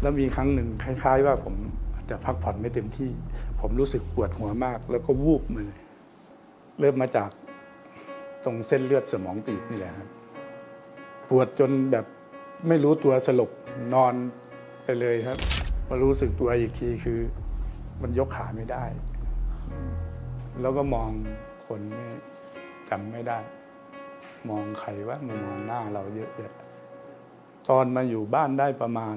แล้วมีครั้งหนึ่งคล้าย ๆ ว่าผมอาจจะพักผ่อนไม่เต็มที่ ผมรู้สึกปวดหัวมาก แล้วก็วูบมาเลยเริ่มมาจากตรงเส้นเลือดสมองตีบนี่แหละครับปวดจนแบบไม่รู้ตัวสลบนอนไปเลยครับมารู้สึกตัวอีกทีคือ มันยกขาไม่ได้ แล้วก็มองคนไม่จำไม่ได้ มองใครว่ามามองหน้าเราเยอะแยะตอนมาอยู่บ้านได้ประมาณ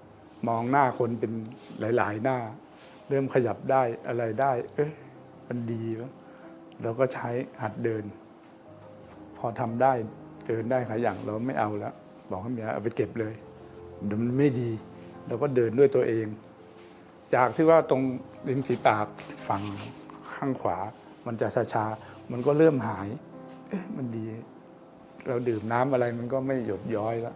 มองหน้าคนเป็นหลาย ๆ หน้า เริ่มขยับได้อะไรได้ เอ๊ะมันดีวะเราก็ใช้หัดเดิน พอทำได้เดินได้ขายอย่างเราไม่เอาแล้วบอกให้เมียเอาไปเก็บเลยเดี๋ยวมันไม่ดี เราก็เดินด้วยตัวเอง จากที่ว่าตรงริมฝีปากฝั่งข้างขวา มันจะชาๆมันก็เริ่มหาย เอ๊ะมันดี เราดื่มน้ำอะไรมันก็ไม่หยดย้อยแล้ว